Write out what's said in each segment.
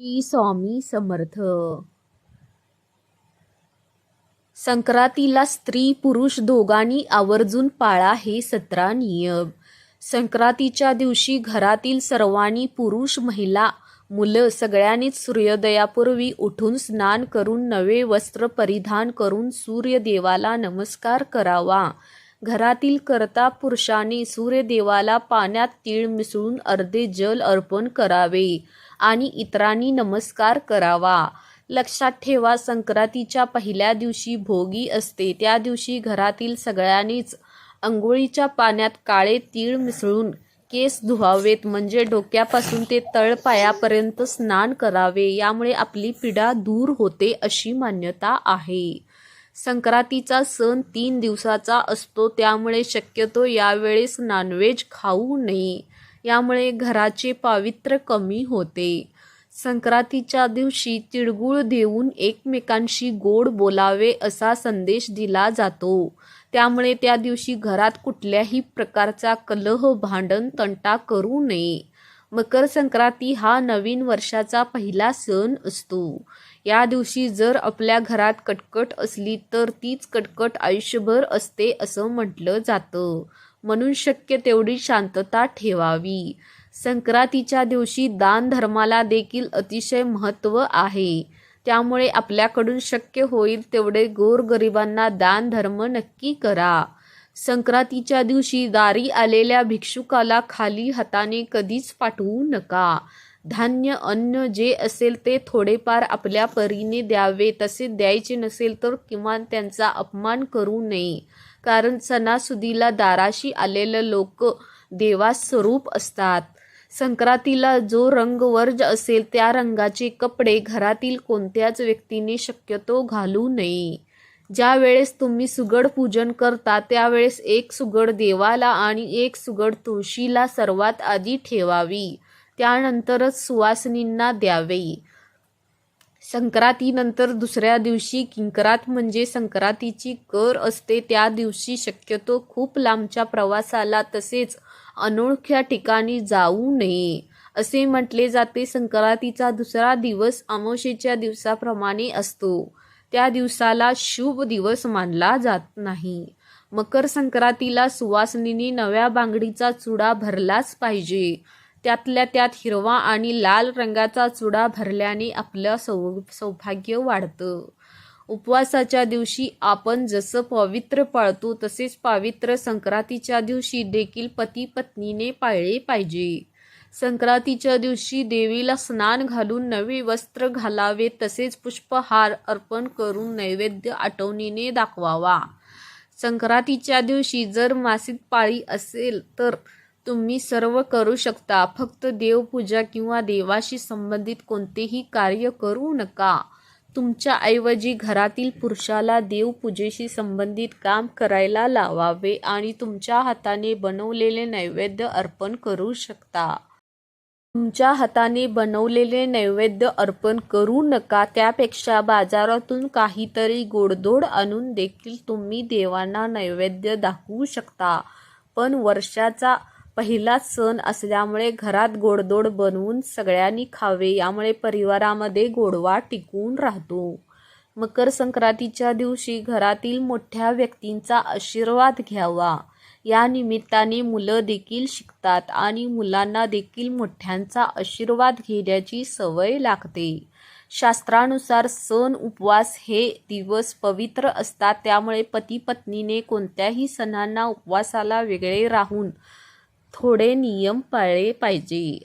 श्री स्वामी समर्थ. संक्रांतीला स्त्री पुरुष दोघांनी आवर्जून पाळा हे सतरा नियम. संक्रांतीच्या दिवशी घरातील सर्वांनी पुरुष महिला मुलं सगळ्यांनीच सूर्योदयापूर्वी उठून स्नान करून नवे वस्त्र परिधान करून सूर्यदेवाला नमस्कार करावा. घरातील करता पुरुषाने सूर्यदेवाला पाण्यात तीळ मिसळून अर्धे जल अर्पण करावे. आणि इतरांनी नमस्कार करावा. लक्षात ठेवा संक्रांतीच्या पहिल्या दिवशी भोगी असते. त्या दिवशी घरातील सगळ्यांनीच अंघोळीच्या पाण्यात काळे तीळ मिसळून केस धुवावेत. म्हणजे डोक्यापासून ते तळपायापर्यंत स्नान करावे. यामुळे आपली पिढा दूर होते अशी मान्यता आहे. संक्रांतीचा सण तीन दिवसाचा असतो. त्यामुळे शक्यतो यावेळेस नॉनव्हेज खाऊ नये. यामुळे घराचे पावित्र्य कमी होते. संक्रांतीच्या दिवशी तिळगुळ देऊन एकमेकांशी गोड बोलावे असा संदेश दिला जातो. त्यामुळे त्या दिवशी घरात कुठल्याही प्रकारचा कलह भांडण तंटा करू नये. मकर संक्रांती हा नवीन वर्षाचा पहिला सण असतो. या दिवशी जर आपल्या घरात कटकट असली तर तीच कटकट आयुष्यभर असते असं म्हटलं जातं. म्हणून शक्य तेवढी शांतता ठेवावी. संक्रांतीच्या दिवशी दान धर्माला देखील अतिशय महत्त्व आहे. त्यामुळे आपल्याकडून शक्य होईल तेवढे गोरगरिबांना दान धर्म नक्की करा. संक्रांतीच्या दिवशी दारी आलेल्या भिक्षुकाला खाली हाताने कधीच पाठवू नका. धान्य अन्न जे असेल ते थोडेफार आपल्या परीने द्यावे. तसे द्यायचे नसेल तर किमान त्यांचा अपमान करू नये. कारण सणासुदीला दाराशी आलेले लोक देवास स्वरूप असतात. संक्रांतीला जो रंग वर्ज असेल त्या रंगाचे कपडे घरातील कोणत्याच व्यक्तीने शक्यतो घालू नये. ज्या वेळेस तुम्ही सुगड पूजन करता त्यावेळेस एक सुगड देवाला आणि एक सुगड तुळशीला सर्वात आधी ठेवावी. त्यानंतरच सुवासिनींना द्यावे. संक्रांतीनंतर दुसऱ्या दिवशी किंकरात म्हणजे संक्रांतीची कर असते त्या दिवशी शक्यतो खूप लांबच्या प्रवासाला तसेच अनोळख्या ठिकाणी जाऊ नये. असे म्हटले जाते संक्रांतीचा दुसरा दिवस अमावशेच्या दिवसाप्रमाणे असतो. त्या दिवसाला शुभ दिवस मानला जात नाही. मकर संक्रांतीला सुवासिनीने नव्या बांगडीचा चुडा भरलाच पाहिजे. त्यातल्या त्यात हिरवा आणि लाल रंगाचा चुडा भरल्याने आपलं सौ सौभाग्य वाढतं. उपवासाच्या दिवशी आपण जसं पवित्र पाळतो तसेच पवित्र संक्रांतीच्या दिवशी देखील पती पत्नीने पाळले पाहिजे. संक्रांतीच्या दिवशी देवीला स्नान घालून नवे वस्त्र घालावे तसेच पुष्पहार अर्पण करून नैवेद्य आठवणीने दाखवावा. संक्रांतीच्या दिवशी जर मासिक पाळी असेल तर तुम्ही सर्व करू शकता. फक्त देवपूजा किंवा देवाशी संबंधित कोणतेही कार्य करू नका. तुमच्या ऐवजी घरातील पुरुषाला देवपूजेशी संबंधित काम करायला लावावे आणि तुमच्या हाताने बनवलेले नैवेद्य अर्पण करू शकता. तुमच्या हाताने बनवलेले नैवेद्य अर्पण करू नका. त्यापेक्षा बाजारातून काहीतरी गोडधोड आणून देखील तुम्ही देवांना नैवेद्य दाखवू शकता. पण वर्षाचा पहिलाच सण असल्यामुळे घरात गोडधोड बनवून सगळ्यांनी खावे. यामुळे परिवारामध्ये गोडवा टिकून राहतो. मकर संक्रांतीच्या दिवशी घरातील मोठ्या व्यक्तींचा आशीर्वाद घ्यावा. या निमित्ताने मुलं देखील शिकतात आणि मुलांना देखील मोठ्यांचा आशीर्वाद घेण्याची सवय लागते. शास्त्रानुसार सण उपवास हे दिवस पवित्र असतात. त्यामुळे पती पत्नीने कोणत्याही सणांना उपवासाला वेगळे राहून थोडे नियम पाळले पाहिजे.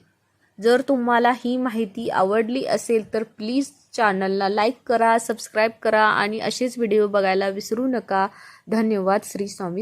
जर तुम्हाला ही माहिती आवडली असेल तर प्लीज चॅनलला लाईक करा सबस्क्राईब करा आणि असेच व्हिडिओ बघायला विसरू नका. धन्यवाद. श्री स्वामी